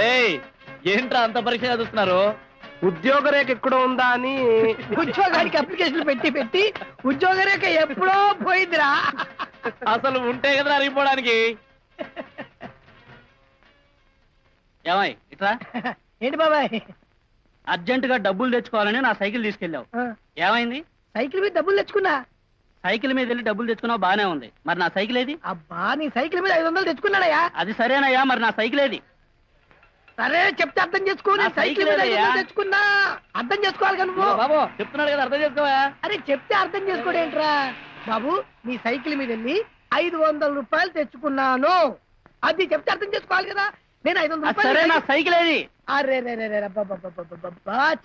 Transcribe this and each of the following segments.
ఏయ్ ఏంట్రా అంత పరీక్ష చదువుతున్నారు? ఉద్యోగ రేఖ ఎక్కడ ఉందా అని. ఉద్యోగానికి అప్లికేషన్ పెట్టి పెట్టి ఉద్యోగ రేఖ ఎప్పుడో పోయిందిరా. అసలు ఉంటే కదరా అరిగిపోవడానికి ఏమై ఇట్రా? ఏంటి బాబాయ్? అర్జెంట్గా డబ్బులు తెచ్చుకోవాలని నా సైకిల్ తీసుకెళ్ళావు. ఆ, ఏమైంది? సైకిల్ మీద డబ్బులు తెచ్చుకున్నా? సైకిల్ మీద వెళ్ళి డబ్బులు తెచ్చుకున్నావు బానే ఉంది. మరి నా సైకిల్ ఏది? అబ్బా నీ సైకిల్ మీద ఐదు వందలు తెచ్చుకున్నాడయ్యా. అది సరేనయ్యా మరి నా సైకిల్ ఏది? సరే చెప్తే అర్థం చేసుకో నీ నా సైకిల్? తెచ్చుకున్నా. అర్థం చేసుకోవాలి కదా నువ్వు. బాబు చెప్తున్నాడు కదా అర్థం చేసుకోవా? అరే చెప్తే అర్థం చేసుకోడేంట్రా బాబు నీ సైకిల్ మీద వెళ్ళి ఐదు వందల రూపాయలు తెచ్చుకున్నాను. అది చెప్తే అర్థం చేసుకోవాలి కదా. నేను ఐదు వందల సరే నా సైకిల్ ఏది? అరే రే రే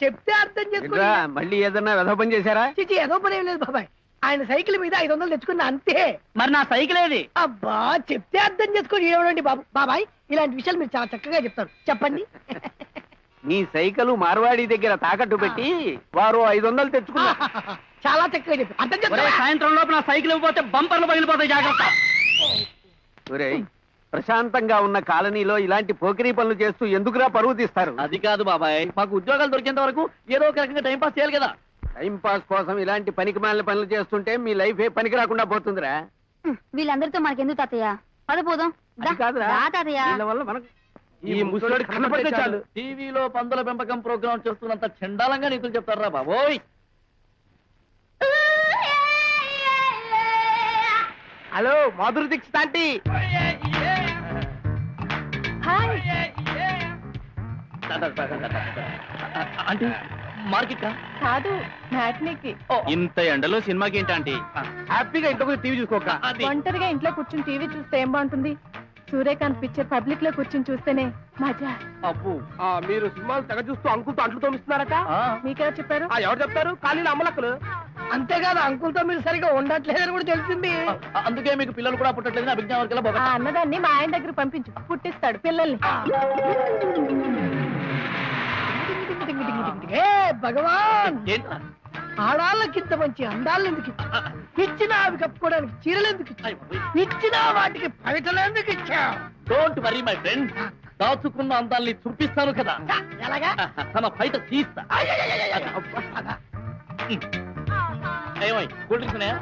చెప్తే అర్థం చేసుకో. ఏంట్రా, మళ్ళీ ఏదన్నా వెధ పని చేశారా? చిచి ఏదో పని ఏం లేదు బాబాయ్. ఆయన సైకిల్ మీద ఐదు వందలు తెచ్చుకున్నా అంతే. మరి నా సైకిల్ ఏది? అబ్బా చెప్తే అర్థం చేసుకొని ఏమండి బాబు? బాబాయ్ ఇలాంటి విషయాలు మీరు చాలా చక్కగా చెప్తారు. చెప్పండి. నీ సైకిల్ మార్వాడి దగ్గర తాకట్టు పెట్టి వారు ఐదు వందలు తెచ్చుకున్నారు చాలా చక్కగా చెప్పారు. అర్థం సాయంత్రం లోపు నా సైకిల్ ఇవ్వకపోతే బంపర్లు పగిలిపోతాయి జాగ్రత్త. ఒరేయ్, ప్రశాంతంగా ఉన్న కాలనీలో ఇలాంటి పోకిరీ పనులు చేస్తూ ఎందుకురా పరువు తీస్తారు? అది కాదు బాబాయ్. మాకు ఉద్యోగాలు దొరికేంత వరకు ఏదో ఒక రకంగా టైం పాస్ చేయాలి కదా. టైం పాస్ కోసం ఇలాంటి పనికి మాలిన పనులు చేస్తుంటే మీ లైఫ్ ఏ పనికి రాకుండా పోతుందిరా. వీళ్ళందరితో మనకెందుకు తాతయ్య? పద పోదాం. అది కాదురా. వీళ్ళ వల్ల మనకు ఈ ముసలోడి కనపడితే చాలు. టీవీలో పందుల పెంపకం ప్రోగ్రామ్ చేస్తున్నంత చండాలంగా నీతులు చెప్తారా బాబోయ్? Hello Madhuri Dixit aunty. అంటే మార్కెట్ కాదు మ్యాట్నీకి ఇంత ఎండలో సినిమాకి ఏంటంటే హ్యాపీగా ఇంట్లో టీవీ చూసుకోక. అది. ఒంటరిగా ఇంట్లో కూర్చుని టీవీ చూస్తే ఏం బాగుంటుంది? సూర్యకాంత్ పిక్చర్ పబ్లిక్లో కూర్చుని చూస్తేనే మజా. అప్పు ఆ, మీరు సినిమాలు తెగ చూస్తూ అంకులతో అంట్లు తోమిస్తున్నారట? మీకెవరు చెప్పారు? ఎవరు చెప్తారు? ఖాళీలు అమ్మలక్కలు. అంతేకాదు అంకుల్తో మీరు సరిగా ఉండట్లేదని కూడా తెలిసింది. అందుకే మీకు పిల్లలు కూడా పుట్టట్లేదు అభిజ్ఞా వర్గల ఆ అన్నదాన్ని మా ఆయన దగ్గర పంపించు. పుట్టిస్తాడు పిల్లల్ని. ఏ భగవాన్! ఆడాళ్ళకి ఇంత మంచి అందాలు ఎందుకు? ఇచ్చిన అవి కప్పుకోవడానికి చీరలు ఎందుకు ఇచ్చావు? ఇచ్చిన వాటికి పవిటలు ఎందుకు ఇచ్చావు డోంట్ వరీ మై ఫ్రెండ్ దాచుకున్న అందాల్ని చూపిస్తాను కదా ఎలాగా తన బయట తీస్తా. ఏమై కూల్ డ్రింక్స్ ఉన్నాయా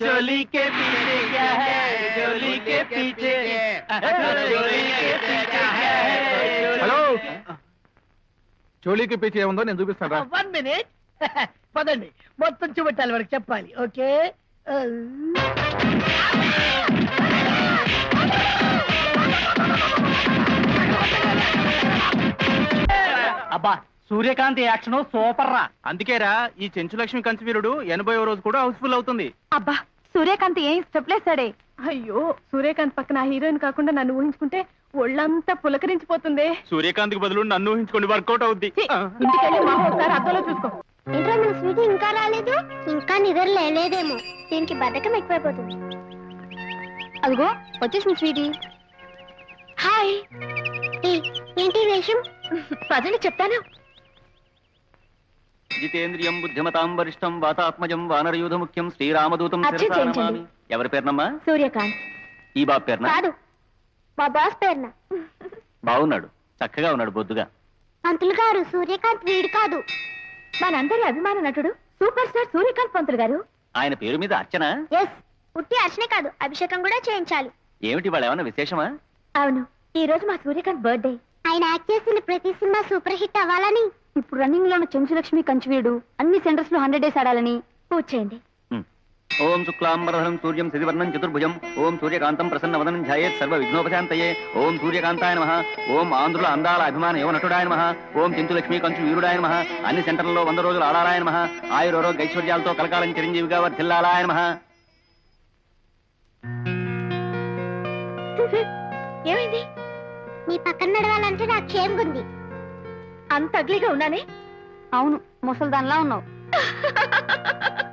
चोली के पीछे क्या है चोली के पीछे चोली के पीछे क्या है హలో చోళీకి పిచ్చి ఏముందో నేను చూపిస్తాను రా వన్ మినిట్ పదండి మొత్తం చూపెట్టాలి వాడికి చెప్పాలి ఓకే అబ్బా సూర్యకాంత్ యాక్షన్ సూపర్ రా అందుకేరా ఈ చెంచులక్ష్మి కంచువీరుడు ఎనభై రోజు కూడా హౌస్ఫుల్ అవుతుంది. అబ్బా సూర్యకాంత్ ఏం స్టెప్లేసాడే అయ్యో సూర్యకాంత్ పక్కన హీరోయిన్ కాకుండా నన్ను ఊహించుకుంటే ఒళ్ళంతా పులకరించిపోతుంది. సూర్యకాంత్కి బదులు నన్ను ఊహించుకోండి వర్కౌట్ అవుద్ది. ఇంటికెళ్ళి మా ఒకసారి అద్దంలో చూసుకో. ఏంట్రా మన స్వీట్ ఇంకా రాలేదు? ఇంకా నిద్ర లేదేమో దీనికి బద్ధకం ఎక్కువైపోతుంది. అదిగో వచ్చేసింది స్వీటీ. హాయ్. ఏంటి వేషం? పదండి చెప్తాను. జితేంద్రియం బుద్ధిమతాం వరిష్టం వాతాత్మజం వానరయూధ ముఖ్యం శ్రీరామదూతం. ఎవరి పేరునమ్మా? సూర్యకాంత్. ఈ బాబు పేరున? కాదు మా బాస్ పేరున. బాగున్నాడు చక్కగా ఉన్నాడు బొద్దుగా. పంతులు గారు సూర్యకాంత్ వీడు కాదు. మనందరి అభిమాన నటుడు సూపర్ స్టార్ సూర్యకాంత్ పంతులు గారు. ఆయన పేరు మీద అర్చన? ఎస్ పుట్టి అర్చనే కాదు అభిషేకం కూడా చేయించాలి. ఏమిటి వాళ్ళు ఏమన్నా విశేషమా? అవును ఈ రోజు మా సూర్యకాంత్ బర్త్డే. ఆయన యాక్ట్ చేసిన ప్రతి సినిమా సూపర్ హిట్ అవ్వాలని ఇప్పుడు రన్నింగ్లో ఉన్న చెంచులక్ష్మి కంచువీడు అన్ని సెంటర్స్లో హండ్రెడ్ డేస్ ఆడాలని. పూజ చేయండి. హ్మ్. ఓం శుక్లాంబరధరం సూర్యం శిధివర్ణం చతుర్భుజం ఓం సూర్యకాంతం ప్రసన్నవదనం ఛాయేత్ సర్వ విఘ్నోపశాంతయే ఓం సూర్యకాంతాయ నమః ఓం ఆంధ్రుల అందాల అభిమాన యువ నటుడాయ నమః ఓం చెంచులక్ష్మి కంచు వీరుడాయ నమః అన్ని సెంటర్లలో వంద రోజులు ఆడాలాయ నమః ఆయురోరోగ్య ఐశ్వర్యాలతో కలకాలం చిరంజీవిగా వర్ధిల్లాలాయ నమః. ఏమైంది? నీ పక్కన నడవాలంటే నాకు క్షేమంగుంది. అంత అగ్లీగా ఉన్నానే? అవును ముసల్దాన్లా ఉన్నావు.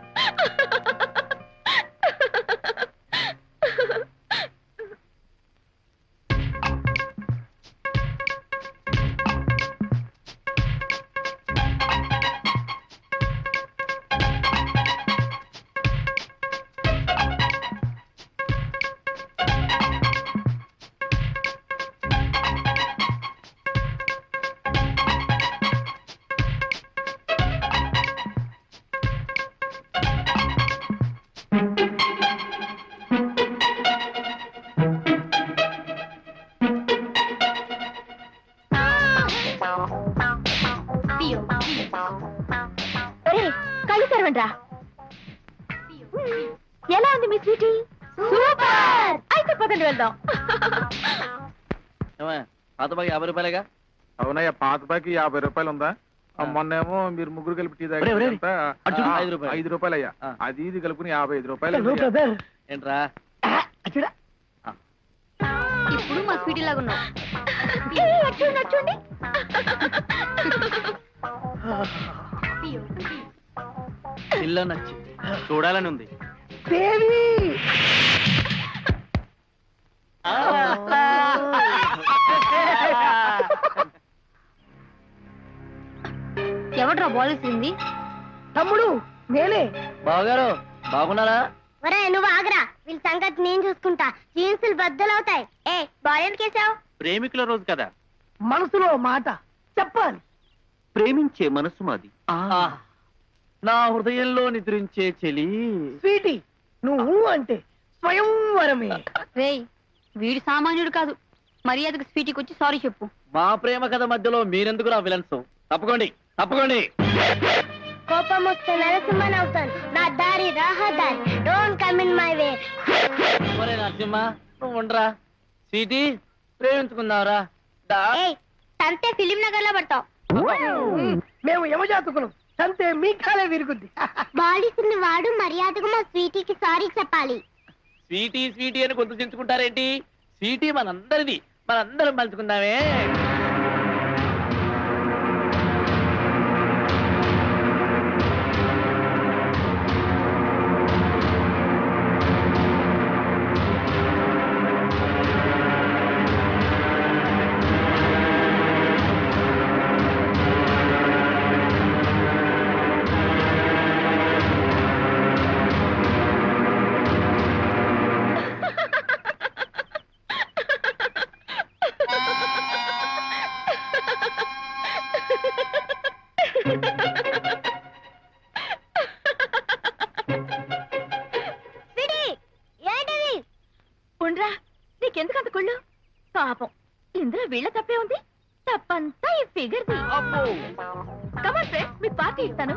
ఉంది స్వీటీ? సూపర్! అయితే పదండి వెళ్దాం. పాత బాగా యాభై రూపాయలేగా? అవునయ్య పాత బాకి యాభై రూపాయలు ఉందా మొన్నేమో మీరు ముగ్గురు కలిపి టీ ఐదు రూపాయలు. అయ్యా. అది ఇది కలుపుకుని యాభై ఐదు రూపాయలు ఏంట్రా? ఇప్పుడు మా స్వీటీ లాగా నచ్చింది. చూడాలని ఉంది. దేవి! ఎవడ్రా బాల్ వేసింది తమ్ముడు నేనే. బావగారు బాగున్నారా? ఒరే నువ్వు ఆగరా. వీళ్ళ సంగతి నేను చూసుకుంటా. జీన్సులు బద్దలవుతాయి. ఏ బాల్ ఎందుకేసావు ప్రేమికుల రోజు కదా. మనసులో మాట చెప్పాలి. ప్రేమించే మనసు మాది. నా హృదయంలో నిద్రించే చెలి. స్వీటీ. నువ్వు అంటే స్వయంవరమే. రేయ్ వీడు సామాన్యుడు కాదు. మర్యాదకు స్వీటీకి వచ్చి సారీ చెప్పు. మా ప్రేమ కథ మధ్యలో మీరెందుకు రా విలన్స్? తప్పకోండి తప్పకోండి. కోపం వస్తే నరసింహన్ అవుతాను నా దారి రహదారి don't come in my way ఒరే నరసింహ నువ్వు ఉండరా? స్వీటీ ప్రేమించుకుందావరా దా. తంతే ఫిలిం నగర్లో పడతావు. మేము యమజాతకులం. అంతే మీ కాలే విరుగుద్ది. బాల్ ఇస్తుంది వాడు మర్యాదగా మా స్వీటీకి సారీ చెప్పాలి. స్వీటీ స్వీటీ అని గొంతు చించుకుంటారేంటి? స్వీటీ మనందరిది. మనందరం పంచుకుందామే. ఉండ్రా నీకెందుకు అంత కుళ్ళు? పాపం ఇందులో వీళ్ళ తప్పే ఉంది. తప్పంతా ఈ ఫిగర్ది. ఫ్రెండ్స్ మీకు పార్టీ ఇస్తాను.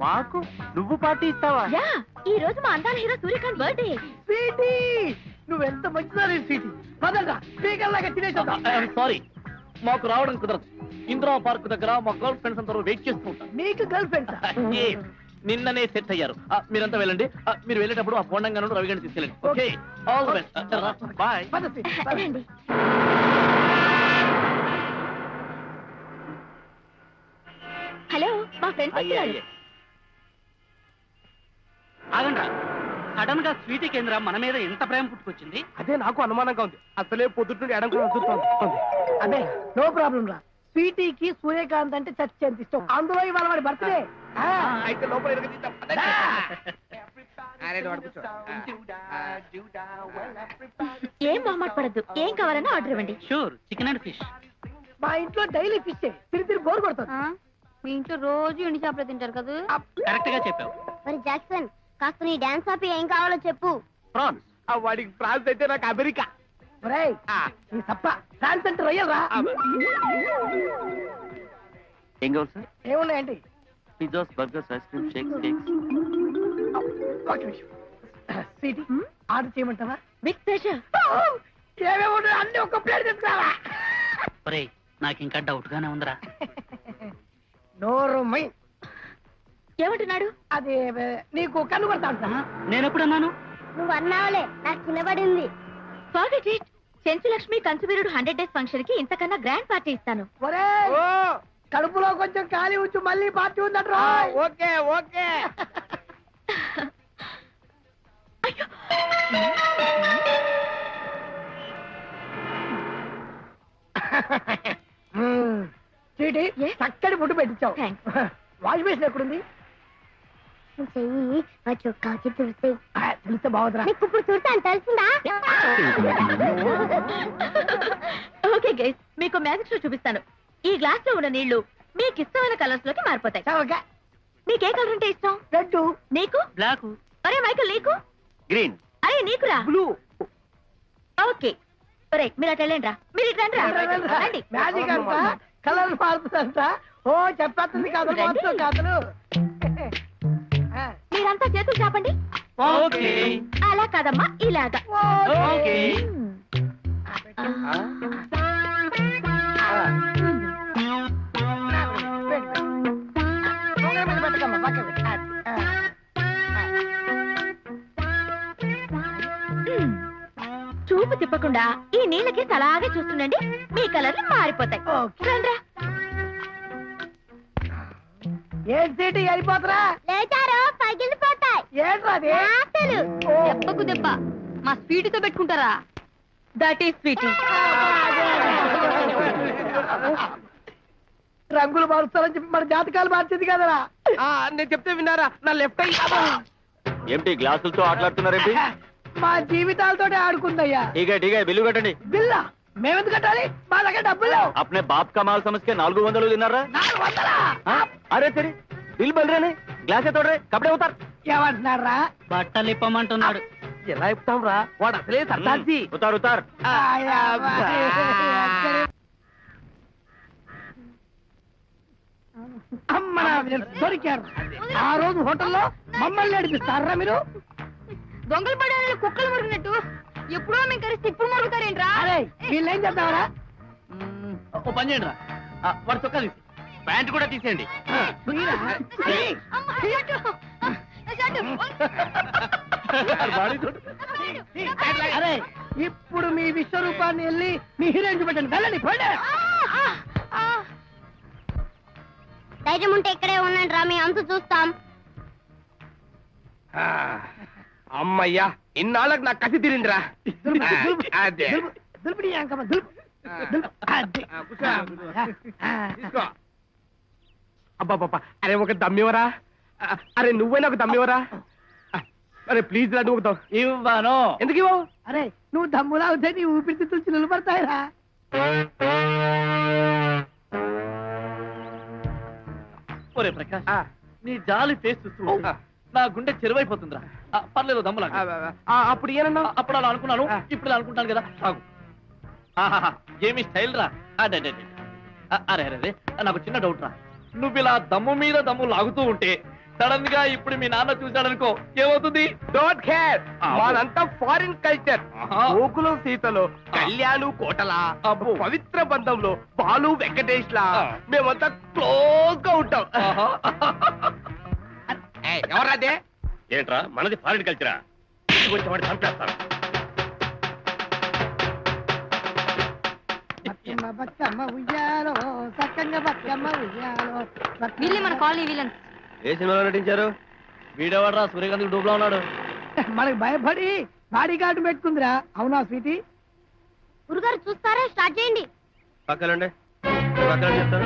మాకు? నువ్వు పార్టీ ఇస్తావా? యా ఈ రోజు మా అందాల హీరో సూర్యకాంత్ బర్త్డే. స్వీటీ నువ్వెంత మంచిదారి స్వీటీ పదంగా స్పీకర్ లాగా సారీ మాకు రావడం కుదరదు. ఇందిరా పార్క్ దగ్గర మా గర్ల్ ఫ్రెండ్స్ అందరూ వెయిట్ చేస్తూ ఉంటారు. నీకు గర్ల్ ఫ్రెండ్స్? ఏ, నిన్ననే సెట్ అయ్యారు. మీరంతా వెళ్ళండి. మీరు వెళ్ళేటప్పుడు ఆ పోండంగా నుండి రవి గారిని తీసుకెళ్ళండి. Okay. All the best boy hello మా ఫ్రెండ్స్ వచ్చారు ఆగండి సడన్గా స్వీటీ కేంద్ర మన మీద ఎంత ప్రేమ పుట్టుకొచ్చింది. అదే నాకు అనుమానంగా ఉంది. అసలే పొద్దుటి ఎడం కూడా. అదే నో ప్రాబ్లం రా. స్వీటీకి సూర్యకాంత్ అంటే చచ్చేంత ఇష్టం. అందులో ఇవాళ వాడి బర్త్డే. అయితే లోపల. ఏం మొహమాట పడద్దు. ఏం కావాలన్నా ఆర్డర్ ఇవ్వండి. Sure chicken and fish. మా ఇంట్లో డైలీ ఫిష్. తిరిగి తిరిగి బోర్ కొడుతుంది. మీ ఇంట్లో రోజు ఎండి చేపలు తింటారు కదా? కరెక్ట్గా చెప్పావు. మరి జాక్సన్ కాస్త నీ డాన్స్ ఆపి ఏం కావాలో చెప్పు. ప్రాన్స్ ఆ వాడికి ఫ్రాన్స్ అయితే నాకు అమెరికా. ఒరేయ్ నీ తప్ప ఫ్రాన్స్ అంటే రొయ్యలు రా. ఏం కావాలి సార్? ఏమున్నాయండి? Pizzas burgers ice cream shakes cakes. ఒక నిమిషం. స్వీటీ ఆర్డర్ చేయమంటావా? బిగ్ ప్రెషర్ ఏమేమి ఉన్నాయి అన్ని ఒక ప్లేట్ నాకు ఇంకా డౌట్ గానే ఉందిరా. నోరు మై. ఏమంటున్నాడు? అది ఏ, నీకు కన్ను కొడతాను నేను ఎప్పుడన్నాను నువ్వు అన్నావులే నాకు కినబడింది it Chenchulakshmi Kanchuveerudu hundred days ఫంక్షన్కి ఇంతకన్నా గ్రాండ్ పార్టీ ఇస్తాను. కడుపులో కొంచెం ఖాళీ ఉంచు మళ్ళీ పార్టీ ఉందట్రా ఓకే ఓకే? చక్కటి ఫుడ్ పెట్టించావు. వాష్ బేసిన్ ఎక్కడుంది? చెయ్యి ఆ చొక్కాకి తుడితే ఆ, తెలిస్తే బాగుందిరా. నీకు ఇప్పుడు చూడతాను తెలిసిందా ఓకే గైస్ మీకు మ్యాజిక్ షో చూపిస్తాను. ఈ గ్లాస్లో ఉన్న నీళ్ళు మీకు ఇష్టమైన కలర్స్లోకి మారిపోతాయి. నీకే కలర్ అంటే ఇష్టం? రెడ్ నీకు? బ్లాక్. అరే మైకల్ నీకు? గ్రీన్. అరే నీకురా? Blue okay. ఒరే మీరు అటు వెళ్ళండి రా మీరు ఇటు రండి రండి. మ్యాజిక్ అంట కలర్ మారుతుందంట. ఓ చెప్పేస్తుంది కాదు రండి. మీరంతా చేతులు చాపండి. అలా కాదమ్మా ఇలాగా. చూపు తిప్పకుండా ఈ నీళ్ళకి తలాగే చూస్తుండండి. మీ కలర్లు మారిపోతాయి. ఓకే. రండ్రా. ఏం సీటు వెళ్ళిపోతురా లేచారో పగిలిపోతాయి ఏంట్రా అది ఆశలు ఓ. దెబ్బకు దెబ్బ. మా స్వీట్తో పెట్టుకుంటారా? దట్ ఈ స్వీట్ రంగులు మారుస్తారని చెప్పి మన జాతకాలు మార్చేది కదరా? నేను చెప్తే విన్నారా? నా లెఫ్ట్ ఏమిటి గ్లాసులతో ఆటలాడుతున్నారేంటి? మా జీవితాలతో ఆడుకుందయ్యా. ఠీకే ఠీకే బిల్లు కట్టండి. బిల్లా? మేమెందుకు కట్టాలి? మా దగ్గర డబ్బులు. అప్నే బాప్ కమాల్ సమస్య నాలుగు వందలు తిన్నారా అరే సరే బిల్ బల్ రే గ్లాస్ తోడరే కపడే అవుతారు. ఏమంటున్నారా? బట్టలు ఇప్పమంటున్నాడు. ఎలా ఇప్పుతాం రా వాడు అసలే సర్దాల్సి ఉతారు ఉతారు. అమ్మ దొరికారు. ఆ రోజు హోటల్లో మమ్మల్ని నడిపిస్తారా మీరు? దొంగలు పడే కుక్కలు మురిగినట్టు. ఎప్పుడో మేము కలిసి ఇప్పుడు మురుగుతారేంట్రా? వీళ్ళేం చేద్దామరా ఓ పని చేయండి రా వాడు చొక్కా తీసి. ప్యాంట్ కూడా తీసేయండి. అరే ఇప్పుడు మీ విశ్వరూపాన్ని వెళ్ళి మీ హీరోయిన్ చూపెట్టండి. వెళ్ళండి పోండి. ఆ, ఆ. ధైర్యం ఉంటే ఇక్కడే ఉండండి రా మీ అంతు చూస్తాం. ఆ, అమ్మయ్యా ఇన్నాళ్ళకి నాకు కసి తిరిందిరా. దులుపు, దులుపు, అదే. దులుపు, దులుపు నీ అంకమ్మ, దులుపు, దులుపు. అది. ఆ, కూర్చో. తీసుకో. అబ్బాబ్బా అరే ఒక దమ్మివరా? అరే నువ్వైనా ఒక దమ్మివరా? అరే ప్లీజ్ రా నువ్వు ఇవ్వను. ఎందుకు ఇవ్వవు అరే నువ్వు దమ్ములా అవుతే నీ ఊపిరితిత్తులు చిల్లులు పడతాయిరా. ఒరే ప్రకాష్ ఆ, నీ జాలి ఫేస్ చూస్తూ ఆ. నా గుండె చెరువైపోతుందిరా. ఆ, పర్లేదు దమ్ములా ఆ, అప్పుడు ఏనన్నా అప్పుడు అలా అనుకున్నాను. ఆ. ఇప్పుడు ఇలా అనుకుంటాను కదా. ఆహాహా, ఏమి స్టైల్ రా. అదే అరే అరే అరే నాకు చిన్న డౌట్ రా. నువ్వు ఇలా దమ్ము మీద దమ్ము లాగుతూ ఉంటే సడన్గా ఇప్పుడు మీ నాన్న చూశాడనుకో ఏమవుతుంది? డోంట్ కేర్ ఆ, మాదంతా ఫారిన్ కల్చర్. గోకులం సీతలో కళ్యాణు కోటల అబ్బో. పవిత్ర బంధంలో బాలు వెంకటేష్ లా. మేమంతా క్లోజ్గా ఉంటాం. ఎవరదే ఏంట్రా? మనది ఫారిన్ కల్చరా చంపేస్తాను బతుకమ్మ ఉయ్యాలో సక్కంగా బతుకమ్మ ఉయ్యాలో. బతుకమ్మ- వీళ్ళే మన కాలనీ విలన్ ఏ సినిమాలో నటించారు? వీడెవడరా? సూర్యకాంత్ డూబ్లా ఉన్నాడు. మనకి భయపడి బాడీ గార్డ్ పెట్టుకుందిరా. అవునా స్వీటీ? గురుగారు చూస్తారా? స్టార్ట్ చేయండి. పక్కలండి పక్కలండి ఏంటి?